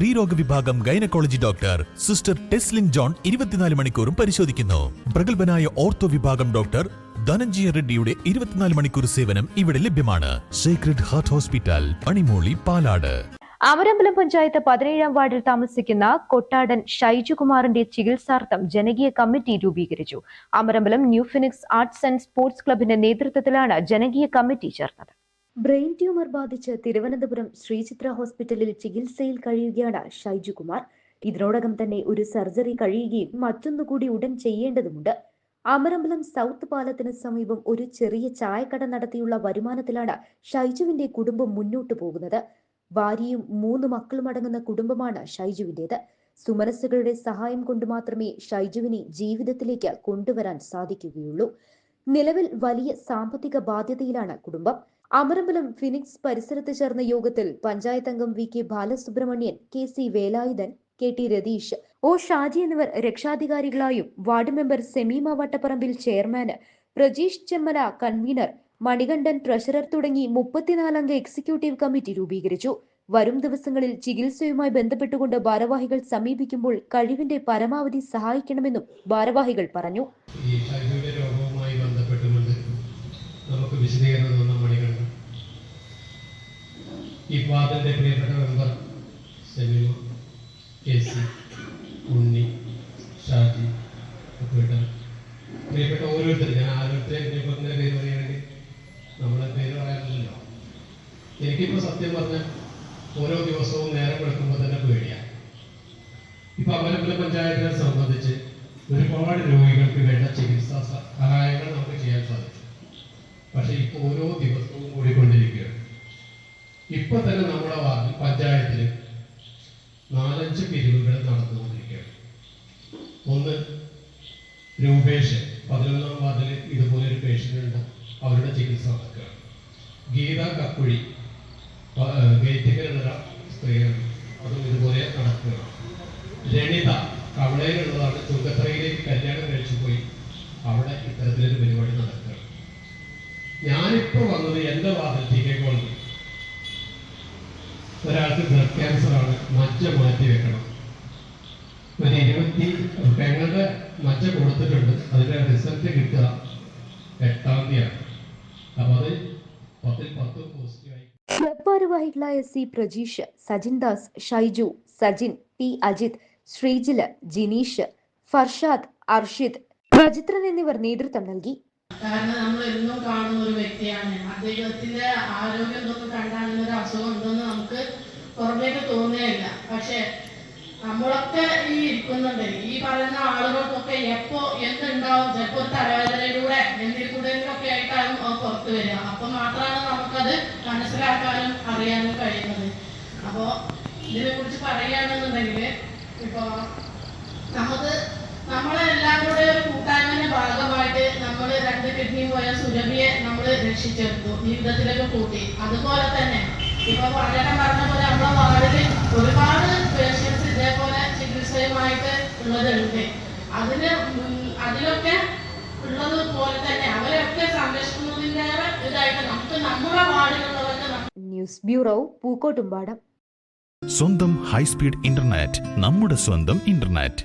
സ്ത്രീരോഗ വിഭാഗം gynaecology doctor sister Teslin John ഇരുപത്തിനാല് മണിക്കൂറും പരിശോധിക്കുന്നു. പ്രഗത്ഭനായ ഓർത്തോ വിഭാഗം ഡോക്ടർ ധനഞ്ജയ റെഡ്ഡിയുടെ ഇരുപത്തിനാല് മണിക്കൂർ സേവനം ഇവിടെ ലഭ്യമാണ്. Secret heart hospital പണിമൂളി Palad. Amarambalam panchayat പതിനേഴാം വാർഡിൽ താമസിക്കുന്ന കൊട്ടാടൻ ഷൈജുകുമാറിന്റെ ചികിത്സാർത്ഥം ജനകീയ കമ്മിറ്റി രൂപീകരിച്ചു. Amarambalam new phoenix arts and sports ക്ലബിന്റെ നേതൃത്വത്തിലാണ് ജനകീയ കമ്മിറ്റി ചേർന്നത്. ബ്രെയിൻ ട്യൂമർ ബാധിച്ച് തിരുവനന്തപുരം ശ്രീചിത്ര ഹോസ്പിറ്റലിൽ ചികിത്സയിൽ കഴിയുകയാണ് ഷൈജു ഷൈജുകുമാർ ഇതിനോടകം തന്നെ ഒരു സർജറി കഴിയുകയും മറ്റൊന്നുകൂടി ഉടൻ ചെയ്യേണ്ടതുമുണ്ട്. അമരമ്പലം സൗത്ത് പാലത്തിന് സമീപം ഒരു ചെറിയ ചായക്കട നടത്തിയുള്ള വരുമാനത്തിലാണ് ഷൈജുവിന്റെ കുടുംബം മുന്നോട്ടു പോകുന്നത്. ഭാര്യയും മൂന്ന് മക്കളും അടങ്ങുന്ന കുടുംബമാണ് ഷൈജുവിന്റേത്. സുമനസ്സുകളുടെ സഹായം കൊണ്ട് മാത്രമേ ഷൈജുവിനെ ജീവിതത്തിലേക്ക് കൊണ്ടുവരാൻ സാധിക്കുകയുള്ളൂ. നിലവിൽ വലിയ സാമ്പത്തിക ബാധ്യതയിലാണ് കുടുംബം. അമരമ്പലം ഫിനിക്സ് പരിസരത്ത് ചേർന്ന യോഗത്തിൽ പഞ്ചായത്ത് അംഗം V K Balasubramanian K C Velayudhan K T Ratheesh O Shaji എന്നിവർ രക്ഷാധികാരികളായും വാർഡ് മെമ്പർ സെമീമ വട്ടപ്പറമ്പിൽ ചെയർമാന് പ്രജീഷ് ചെമ്മല കൺവീനർ മണികണ്ഠൻ ട്രഷറർ തുടങ്ങി മുപ്പത്തിനാലംഗ എക്സിക്യൂട്ടീവ് കമ്മിറ്റി രൂപീകരിച്ചു. വരും ദിവസങ്ങളിൽ ചികിത്സയുമായി ബന്ധപ്പെട്ടുകൊണ്ട് ഭാരവാഹികൾ സമീപിക്കുമ്പോൾ കഴിവിന്റെ പരമാവധി സഹായിക്കണമെന്നും ഭാരവാഹികൾ പറഞ്ഞു. നമുക്ക് വിശദീകരണം ഈ പ്രിയപ്പെട്ട മെമ്പർ സെമിനു കെ സി ഉണ്ണി ഷാജി ഉപ്പേട്ട. പ്രിയപ്പെട്ട ഓരോരുത്തരും ഞാൻ ആരോരുത്തരെ പ്രിയപ്പെട്ട പേര് പറയുകയാണെങ്കിൽ നമ്മളെ പേര് പറയാനില്ലല്ലോ എനിക്കിപ്പോൾ സത്യം പറഞ്ഞാൽ ഓരോ ദിവസവും നേരം വെളുക്കുമ്പോൾ തന്നെ പേടിയാണ് ഇപ്പൊ അമലപ്പുല പഞ്ചായത്തിനെ സംബന്ധിച്ച് ഒരുപാട് രോഗികൾക്ക് വേണ്ട ചികിത്സാ സഹായങ്ങൾ നമുക്ക് ചെയ്യാൻ സാധിച്ചു. പക്ഷെ ഇപ്പോൾ ഓരോ ദിവസവും കൂടിക്കൊണ്ടിരിക്കുകയാണ് ഇപ്പൊ തന്നെ നമ്മുടെ വാർഡിൽ പഞ്ചായത്തിൽ നാലഞ്ച് പിരിവുകൾ നടന്നുകൊണ്ടിരിക്കുകയാണ്. ഒന്ന് രൂപേഷ് പതിനൊന്നാം വാർഡിൽ ഇതുപോലെ ഒരു പേഷ്യന്റ് ഉണ്ട് അവരുടെ ചികിത്സ നടക്കുകയാണ്. ഗീത കക്കുഴി ഗേറ്റിക്കലുള്ള സ്ത്രീയാണ്. അതും ഇതുപോലെ നടക്കുകയാണ്. ലളിത കവളയിലുള്ളതാണ്. ചുങ്കത്തറയിലേക്ക് കല്യാണം കഴിച്ചു പോയി അവിടെ ഇത്തരത്തിലൊരു പരിപാടി നടക്കുകയാണ്. ഞാനിപ്പോൾ വന്നത് എന്റെ വാർഡിൽ ഒരാൾക്ക് ബ്ലഡ് ക്യാൻസർ ആണ്. മജ്ജ മാറ്റി വെക്കണം. ഒരു ഇരുപത്തി പെങ്ങളുടെ മജ്ജ കൊടുത്തിട്ടുണ്ട്. അതിന്റെ റിസൾട്ട് കിട്ടുക എട്ടാം തീയതിയാണ്. അപ്പൊ അത് പത്തിൽ പത്ത് പോസിറ്റീവായി ക്ലബ് ഭാരവാഹികളായ സി പ്രജീഷ് സജിൻ ദാസ് ഷൈജു സജിൻ പി അജിത് ശ്രീജിൽ ജിനീഷ് ഫർഷാദ് അർഷിദ് പ്രജിത്രൻ എന്നിവർ നേതൃത്വം നൽകി. കാരണം നമ്മൾ എന്നും കാണുന്ന ഒരു വ്യക്തിയാണ്. അദ്ദേഹത്തിന്റെ ആരോഗ്യം എന്തൊക്കെ കണ്ടാൽ ഒരു അസുഖം ഉണ്ടെന്ന് നമുക്ക് പുറമേക്ക് തോന്നുകയില്ല പക്ഷെ നമ്മളൊക്കെ ഈ ഇരിക്കുന്നുണ്ട് ഈ പറയുന്ന ആളുകൾക്കൊക്കെ എപ്പോ എന്തുണ്ടാവും? ചിലപ്പോ ഒരു തലവേദനയിലൂടെ എന്തിൽ കൂടെ ഒക്കെ ആയിട്ടാണ് പുറത്തു വരിക. അപ്പൊ മാത്രമാണ് നമുക്കത് മനസ്സിലാക്കാനും അറിയാനും കഴിയുന്നത്. അപ്പോ ഇതിനെ കുറിച്ച് പറയുകയാണെന്നുണ്ടെങ്കിൽ ഇപ്പോ നമുക്ക് നമ്മളെ എല്ലാവരുടെ ഒരു കൂട്ടായ്മയുടെ ഭാഗമായിട്ട് നമ്മൾ രണ്ട് കിഡ്നി പോയ സുരഭിയെ നമ്മൾ രക്ഷിച്ചെടുത്തു. ജീവിതത്തിലേക്ക് കൂട്ടി. അതുപോലെ തന്നെ ഇപ്പൊ വളരെ പറഞ്ഞ പോലെ നമ്മളെ വാർഡിൽ ഒരുപാട് ചികിത്സയുമായിട്ട് ഉള്ളതുണ്ട് അതിന് അതിലൊക്കെ ഉള്ളത് പോലെ തന്നെ അവരൊക്കെ സംരക്ഷിക്കുന്നതിന്റെ ഇതായിട്ട് നമുക്ക് നമ്മുടെ വാർഡിലുള്ളവർക്ക് ന്യൂസ് ബ്യൂറോ പൂക്കോട്ടുംപാടം. സ്വന്തം ഹൈസ്പീഡ് ഇന്റർനെറ്റ് നമ്മുടെ സ്വന്തം ഇന്റർനെറ്റ്.